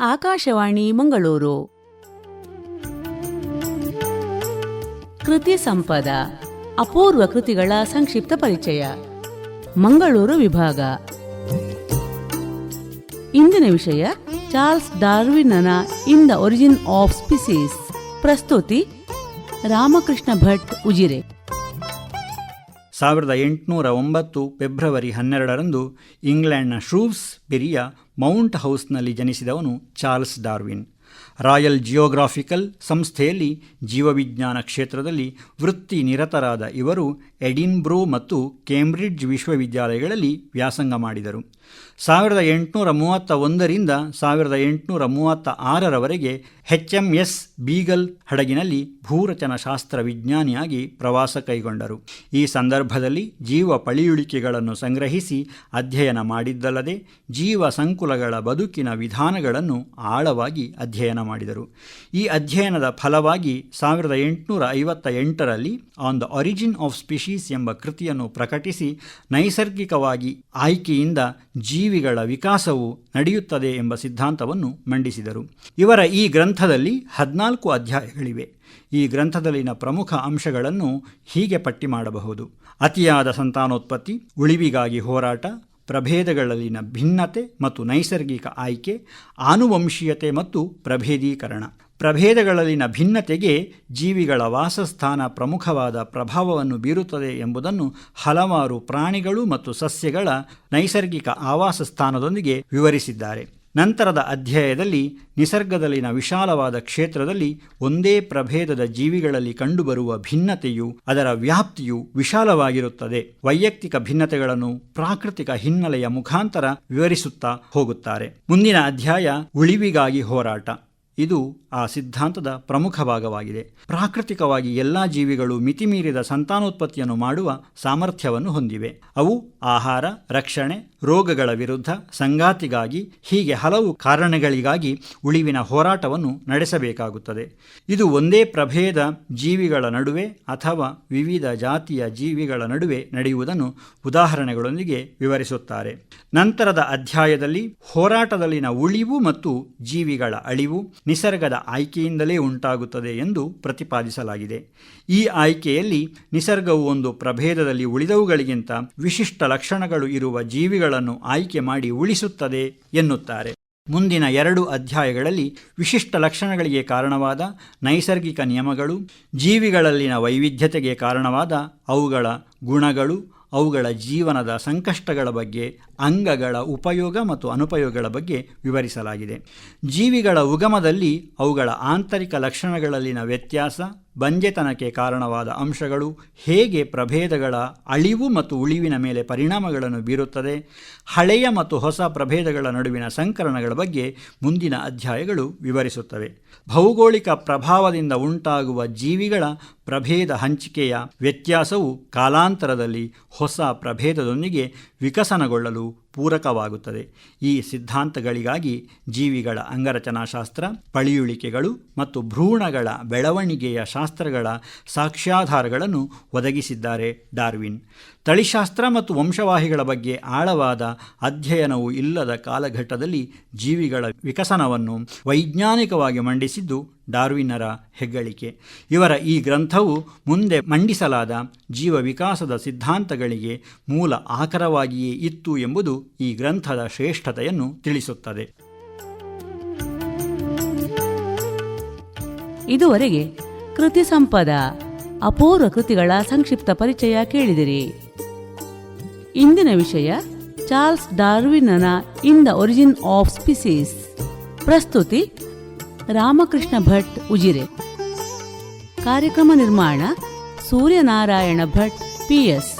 ಆಕಾಶವಾಣಿ ಮಂಗಳೂರು. ಕೃತಿ ಸಂಪದ, ಅಪೂರ್ವ ಕೃತಿಗಳ ಸಂಕ್ಷಿಪ್ತ ಪರಿಚಯ. ಮಂಗಳೂರು ವಿಭಾಗ. ಇಂದಿನ ವಿಷಯ, Charles ಡಾರ್ವಿನ್ನನ in the origin of species ಪ್ರಸ್ತುತಿ, ರಾಮಕೃಷ್ಣ ಭಟ್ ಉಜಿರೆ. ಸಾವಿರದ ಎಂಟುನೂರ ಒಂಬತ್ತು ಫೆಬ್ರವರಿ ಹನ್ನೆರಡರಂದು ಇಂಗ್ಲೆಂಡ್ನ ಶ್ರೂವ್ಸ್ ಬೆರಿಯ ಮೌಂಟ್ ಹೌಸ್ನಲ್ಲಿ ಜನಿಸಿದವನು ಚಾರ್ಲ್ಸ್ ಡಾರ್ವಿನ್. ರಾಯಲ್ ಜಿಯೋಗ್ರಾಫಿಕಲ್ ಸಂಸ್ಥೆಯಲ್ಲಿ ಜೀವವಿಜ್ಞಾನ ಕ್ಷೇತ್ರದಲ್ಲಿ ವೃತ್ತಿ ನಿರತರಾದ ಇವರು ಎಡಿನ್ಬ್ರೋ ಮತ್ತು ಕೇಂಬ್ರಿಡ್ಜ್ ವಿಶ್ವವಿದ್ಯಾಲಯಗಳಲ್ಲಿ ವ್ಯಾಸಂಗ ಮಾಡಿದರು. ಸಾವಿರದ ಎಂಟುನೂರ ಮೂವತ್ತ ಒಂದರಿಂದ ಸಾವಿರದ ಎಂಟುನೂರ ಮೂವತ್ತ ಆರರವರೆಗೆ ಎಚ್ ಎಂ ಎಸ್ ಬೀಗಲ್ ಹಡಗಿನಲ್ಲಿ ಭೂರಚನಶಾಸ್ತ್ರ ವಿಜ್ಞಾನಿಯಾಗಿ ಪ್ರವಾಸ ಕೈಗೊಂಡರು. ಈ ಸಂದರ್ಭದಲ್ಲಿ ಜೀವ ಪಳಿಯುಳಿಕೆಗಳನ್ನು ಸಂಗ್ರಹಿಸಿ ಅಧ್ಯಯನ ಮಾಡಿದ್ದಲ್ಲದೆ ಜೀವ ಸಂಕುಲಗಳ ಬದುಕಿನ ವಿಧಾನಗಳನ್ನು ಆಳವಾಗಿ ಅಧ್ಯಯನ ಮಾಡಿದರು. ಈ ಅಧ್ಯಯನದ ಫಲವಾಗಿ ಸಾವಿರದ ಎಂಟುನೂರ ಐವತ್ತ ಎಂಟರಲ್ಲಿ on the origin of species ಎಂಬ ಕೃತಿಯನ್ನು ಪ್ರಕಟಿಸಿ ನೈಸರ್ಗಿಕವಾಗಿ ಆಯ್ಕೆಯಿಂದ ಜೀವಿಗಳ ವಿಕಾಸವು ನಡೆಯುತ್ತದೆ ಎಂಬ ಸಿದ್ಧಾಂತವನ್ನು ಮಂಡಿಸಿದರು. ಇವರ ಈ ಗ್ರಂಥದಲ್ಲಿ ಹದಿನಾಲ್ಕು ಅಧ್ಯಾಯಗಳಿವೆ. ಈ ಗ್ರಂಥದಲ್ಲಿನ ಪ್ರಮುಖ ಅಂಶಗಳನ್ನು ಹೀಗೆ ಪಟ್ಟಿ ಮಾಡಬಹುದು. ಅತಿಯಾದ ಸಂತಾನೋತ್ಪತ್ತಿ, ಉಳಿವಿಗಾಗಿ ಹೋರಾಟ, ಪ್ರಭೇದಗಳಲ್ಲಿನ ಭಿನ್ನತೆ ಮತ್ತು ನೈಸರ್ಗಿಕ ಆಯ್ಕೆ, ಆನುವಂಶೀಯತೆ ಮತ್ತು ಪ್ರಭೇದೀಕರಣ. ಪ್ರಭೇದಗಳಲ್ಲಿನ ಭಿನ್ನತೆಗೆ ಜೀವಿಗಳ ವಾಸಸ್ಥಾನ ಪ್ರಮುಖವಾದ ಪ್ರಭಾವವನ್ನು ಬೀರುತ್ತದೆ ಎಂಬುದನ್ನು ಹಲವಾರು ಪ್ರಾಣಿಗಳು ಮತ್ತು ಸಸ್ಯಗಳ ನೈಸರ್ಗಿಕ ಆವಾಸ ಸ್ಥಾನದೊಂದಿಗೆ ವಿವರಿಸಿದ್ದಾರೆ. ನಂತರದ ಅಧ್ಯಾಯದಲ್ಲಿ ನಿಸರ್ಗದಲ್ಲಿನ ವಿಶಾಲವಾದ ಕ್ಷೇತ್ರದಲ್ಲಿ ಒಂದೇ ಪ್ರಭೇದದ ಜೀವಿಗಳಲ್ಲಿ ಕಂಡುಬರುವ ಭಿನ್ನತೆಯು, ಅದರ ವ್ಯಾಪ್ತಿಯು ವಿಶಾಲವಾಗಿರುತ್ತದೆ. ವೈಯಕ್ತಿಕ ಭಿನ್ನತೆಗಳನ್ನು ಪ್ರಾಕೃತಿಕ ಹಿನ್ನೆಲೆಯ ಮುಖಾಂತರ ವಿವರಿಸುತ್ತಾ ಹೋಗುತ್ತಾರೆ. ಮುಂದಿನ ಅಧ್ಯಾಯ ಉಳಿವಿಗಾಗಿ ಹೋರಾಟ. ಇದು ಆ ಸಿದ್ಧಾಂತದ ಪ್ರಮುಖ ಭಾಗವಾಗಿದೆ. ಪ್ರಾಕೃತಿಕವಾಗಿ ಎಲ್ಲ ಜೀವಿಗಳು ಮಿತಿಮೀರಿದ ಸಂತಾನೋತ್ಪತ್ತಿಯನ್ನು ಮಾಡುವ ಸಾಮರ್ಥ್ಯವನ್ನು ಹೊಂದಿವೆ. ಅವು ಆಹಾರ, ರಕ್ಷಣೆ ರೋಗಗಳ ವಿರುದ್ಧ ಸಂಗಾತಿಗಾಗಿ ಹೀಗೆ ಹಲವು ಕಾರಣಗಳಿಗಾಗಿ ಉಳಿವಿನ ಹೋರಾಟವನ್ನು ನಡೆಸಬೇಕಾಗುತ್ತದೆ. ಇದು ಒಂದೇ ಪ್ರಭೇದ ಜೀವಿಗಳ ನಡುವೆ ಅಥವಾ ವಿವಿಧ ಜಾತಿಯ ಜೀವಿಗಳ ನಡುವೆ ನಡೆಯುವುದನ್ನು ಉದಾಹರಣೆಗಳೊಂದಿಗೆ ವಿವರಿಸುತ್ತಾರೆ. ನಂತರದ ಅಧ್ಯಾಯದಲ್ಲಿ ಹೋರಾಟದಲ್ಲಿನ ಉಳಿವು ಮತ್ತು ಜೀವಿಗಳ ಅಳಿವು ನಿಸರ್ಗದ ಆಯ್ಕೆಯಿಂದಲೇ ಉಂಟಾಗುತ್ತದೆ ಎಂದು ಪ್ರತಿಪಾದಿಸಲಾಗಿದೆ. ಈ ಆಯ್ಕೆಯಲ್ಲಿ ನಿಸರ್ಗವು ಒಂದು ಪ್ರಭೇದದಲ್ಲಿ ಉಳಿದವುಗಳಿಗಿಂತ ವಿಶಿಷ್ಟ ಲಕ್ಷಣಗಳು ಇರುವ ಜೀವಿಗಳನ್ನು ಆಯ್ಕೆ ಮಾಡಿ ಉಳಿಸುತ್ತದೆ ಎನ್ನುತ್ತಾರೆ. ಮುಂದಿನ ಎರಡು ಅಧ್ಯಾಯಗಳಲ್ಲಿ ವಿಶಿಷ್ಟ ಲಕ್ಷಣಗಳಿಗೆ ಕಾರಣವಾದ ನೈಸರ್ಗಿಕ ನಿಯಮಗಳು, ಜೀವಿಗಳಲ್ಲಿನ ವೈವಿಧ್ಯತೆಗೆ ಕಾರಣವಾದ ಅವುಗಳ ಗುಣಗಳು, ಅವುಗಳ ಜೀವನದ ಸಂಕಷ್ಟಗಳ ಬಗ್ಗೆ, ಅಂಗಗಳ ಉಪಯೋಗ ಮತ್ತು ಅನುಪಯೋಗಗಳ ಬಗ್ಗೆ ವಿವರಿಸಲಾಗಿದೆ. ಜೀವಿಗಳ ಉಗಮದಲ್ಲಿ ಅವುಗಳ ಆಂತರಿಕ ಲಕ್ಷಣಗಳಲ್ಲಿನ ವ್ಯತ್ಯಾಸ ಬಂಜೆತನಕ್ಕೆ ಕಾರಣವಾದ ಅಂಶಗಳು ಹೇಗೆ ಪ್ರಭೇದಗಳ ಅಳಿವು ಮತ್ತು ಉಳಿವಿನ ಮೇಲೆ ಪರಿಣಾಮಗಳನ್ನು ಬೀರುತ್ತದೆ, ಹಳೆಯ ಮತ್ತು ಹೊಸ ಪ್ರಭೇದಗಳ ನಡುವಿನ ಸಂಕರಣಗಳ ಬಗ್ಗೆ ಮುಂದಿನ ಅಧ್ಯಾಯಗಳು ವಿವರಿಸುತ್ತವೆ. ಭೌಗೋಳಿಕ ಪ್ರಭಾವದಿಂದ ಉಂಟಾಗುವ ಜೀವಿಗಳ ಪ್ರಭೇದ ಹಂಚಿಕೆಯ ವ್ಯತ್ಯಾಸವು ಕಾಲಾಂತರದಲ್ಲಿ ಹೊಸ ಪ್ರಭೇದದೊಂದಿಗೆ ವಿಕಸನಗೊಳ್ಳಲು ಪೂರಕವಾಗುತ್ತದೆ. ಈ ಸಿದ್ಧಾಂತಗಳಿಗಾಗಿ ಜೀವಿಗಳ ಅಂಗರಚನಾಶಾಸ್ತ್ರ, ಪಳಿಯುಳಿಕೆಗಳು ಮತ್ತು ಭ್ರೂಣಗಳ ಬೆಳವಣಿಗೆಯ ಶಾಸ್ತ್ರಗಳ ಸಾಕ್ಷ್ಯಾಧಾರಗಳನ್ನು ಒದಗಿಸಿದ್ದಾರೆ ಡಾರ್ವಿನ್. ತಳಿಶಾಸ್ತ್ರ ಮತ್ತು ವಂಶವಾಹಿಗಳ ಬಗ್ಗೆ ಆಳವಾದ ಅಧ್ಯಯನವು ಇಲ್ಲದ ಕಾಲಘಟ್ಟದಲ್ಲಿ ಜೀವಿಗಳ ವಿಕಸನವನ್ನು ವೈಜ್ಞಾನಿಕವಾಗಿ ಮಂಡಿಸಿದ್ದು ಡಾರ್ವಿನ್ನರ ಹೆಗ್ಗಳಿಕೆ. ಇವರ ಈ ಗ್ರಂಥವು ಮುಂದೆ ಮಂಡಿಸಲಾದ ಜೀವ ವಿಕಾಸದ ಸಿದ್ಧಾಂತಗಳಿಗೆ ಮೂಲ ಆಕರವಾಗಿಯೇ ಇತ್ತು ಎಂಬುದು ಈ ಗ್ರಂಥದ ಶ್ರೇಷ್ಠತೆಯನ್ನು ತಿಳಿಸುತ್ತದೆ. ಇದುವರೆಗೆ ಕೃತಿ ಸಂಪದ, ಅಪೂರ್ವ ಕೃತಿಗಳ ಸಂಕ್ಷಿಪ್ತ ಪರಿಚಯ ಕೇಳಿದಿರಿ. ಇಂದಿನ ವಿಷಯ Charles ಡಾರ್ವಿನ್ನ in the origin of species ಪ್ರಸ್ತುತಿ ರಾಮಕೃಷ್ಣ ಭಟ್ ಉಜಿರೆ. ಕಾರ್ಯಕ್ರಮ ನಿರ್ಮಾಣ ಸೂರ್ಯನಾರಾಯಣ ಭಟ್ ಪಿಎಸ್